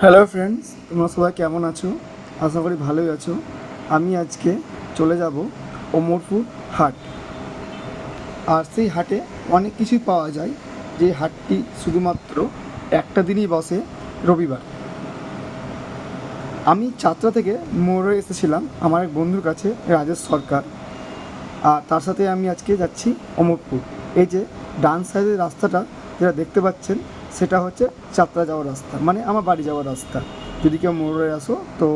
Hello friends তোমরা সবাই কেমন আছো? আশা করি ভালোই আছো। আমি আজকে চলে যাব ওমরপুর হাট। আর সেই হাটে অনেক কিছুই পাওয়া যায়। যে হাটটি শুধুমাত্র একটা দিনই বসে, রবিবার। আমি চাত্রা থেকে মোড়ে এসেছিলাম আমার এক বন্ধুর কাছে, রাজেশ সরকার। আর তার সাথে আমি আজকে যাচ্ছি অমরপুর এই যে ডান সাইডের রাস্তাটা, যেটা দেখতে পাচ্ছেন সেটা হচ্ছে যাত্রা যাওয়ার রাস্তা। মানে আমার বাড়ি যাওয়ার রাস্তা। যদি কেউ মোড়ে আসো, তো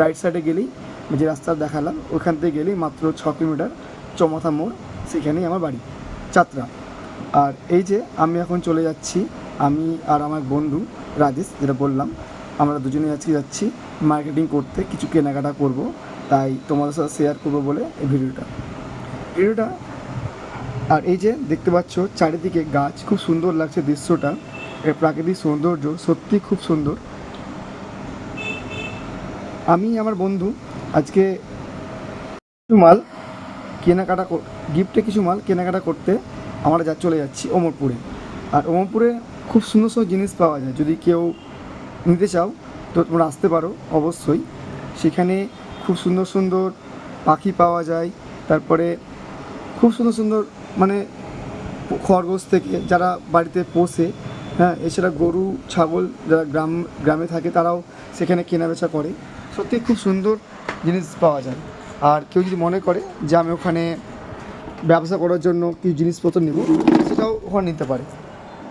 রাইট সাইডে গেলেই যে রাস্তা দেখালাম, ওখান থেকে গেলেই মাত্র ছ কিলোমিটার চমথা মোড়, সেখানেই আমার বাড়ি। যাত্রা। আর এই যে আমি এখন চলে যাচ্ছি, আমি আর আমার বন্ধু রাজেশ, যেটা বললাম, আমরা দুজনে আজকে যাচ্ছি মার্কেটিং করতে, কিছু কেনাকাটা করব। তাই তোমাদের সাথে শেয়ার করব বলে এই ভিডিওটা। ভিডিওটা আর এই যে দেখতে পাচ্ছ চারিদিকে গাছ, খুব সুন্দর লাগছে দৃশ্যটা। এর প্রাকৃতিক সৌন্দর্য সত্যি খুব সুন্দর। আমি, আমার বন্ধু, আজকে কিছু মাল কেনাকাটা গিফটে কিছু মাল কেনাকাটা করতে আমরা যা, চলে যাচ্ছি ওমরপুরে। আর ওমরপুরে খুব সুন্দর সুন্দর জিনিস পাওয়া যায়। যদি কেউ নিতে চাও, তো তোমরা আসতে পারো, অবশ্যই। সেখানে খুব সুন্দর সুন্দর পাখি পাওয়া যায়। তারপরে খুব সুন্দর সুন্দর মানে খরগোশ থেকে যারা বাড়িতে পোষে হ্যাঁ এছাড়া গরু, ছাগল যারা গ্রাম, গ্রামে থাকে তারাও সেখানে কেনাবেচা করে। সত্যি খুব সুন্দর জিনিস পাওয়া যায়। আর কেউ যদি মনে করে যে আমি ওখানে ব্যবসা করার জন্য কিছু জিনিসপত্র নেব, সেটাও ওখানে নিতে পারে।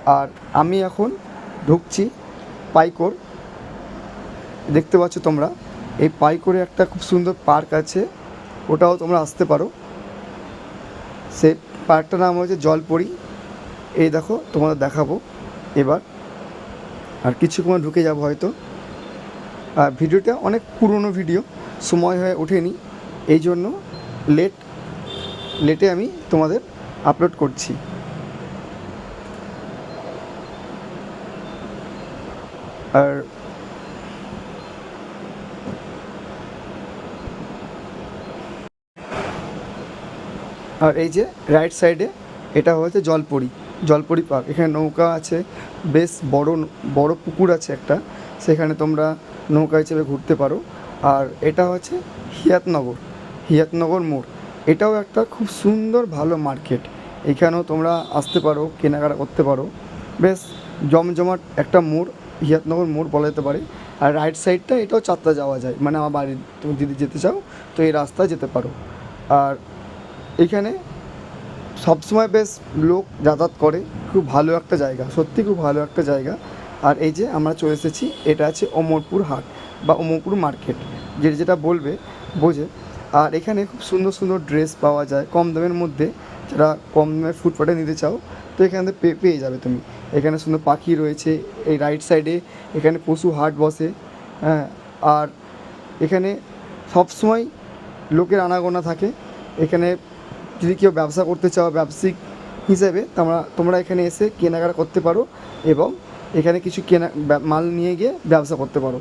আর আমি এখন ঢুকছি পাইকর। দেখতে পাচ্ছ তোমরা, এই পাইকরে একটা খুব সুন্দর পার্ক আছে, ওটাও তোমরা আসতে পারো। সে পার্কটার নাম হয়েছে জলপরি। এই দেখো, তোমাদের দেখাবো এবার। আর কিছুক্ষণ ঢুকে যাব হয়তো। আর ভিডিওটা অনেক পুরনো ভিডিও, সময় হয়ে ওঠেনি। এই জন্য লেট লেটে আমি তোমাদের আপলোড করছি। আর আর এই যে রাইট সাইডে এটা হচ্ছে জলপরি। জলপরি পার্ক। এখানে নৌকা আছে। বেশ বড় বড় পুকুর আছে একটা। সেখানে তোমরা নৌকা হিসেবে ঘুরতে পারো। আর এটা হচ্ছে হিয়াতনগর। হিয়াতনগর মোড়। এটাও একটা খুব সুন্দর ভালো মার্কেট। এখানেও তোমরা আসতে পারো, কেনাকাটা করতে পারো। বেশ জমজমাট একটা মোড়। হিয়াতনগর মোড় বলা যেতে পারে। আর রাইট সাইডটা এটাও চারটা যাওয়া যায়। মানে আমার বাড়ি তুমি যদি যেতে চাও, তো এই রাস্তায় যেতে পারো। আর এখানে সবসময় বেশ লোক যাতায়াত করে, খুব ভালো একটা জায়গা, সত্যি খুব ভালো একটা জায়গা। আর এই যে আমরা চলে এসেছি, এটা আছে অমরপুর হাট বা অমরপুর মার্কেট যে যেটা বলবে, বোঝে। আর এখানে খুব সুন্দর সুন্দর ড্রেস পাওয়া যায়, কম দামের মধ্যে। যারা কম দামের ফুটপাতে নিতে চাও, তো এখান থেকে পেয়ে যাবে তুমি। এখানে সুন্দর পাখি রয়েছে, এই রাইট সাইডে এখানে পশু হাট বসে হ্যাঁ। আর এখানে সবসময় লোকের আনাগোনা থাকে। এখানে যদি কেউ ব্যবসা করতে চাও, ব্যবসায়িক হিসেবে, তোমরা তোমরা এখানে এসে কেনাকাটা করতে পারো এবং এখানে কিছু কেনা মাল নিয়ে গিয়ে ব্যবসা করতে পারো।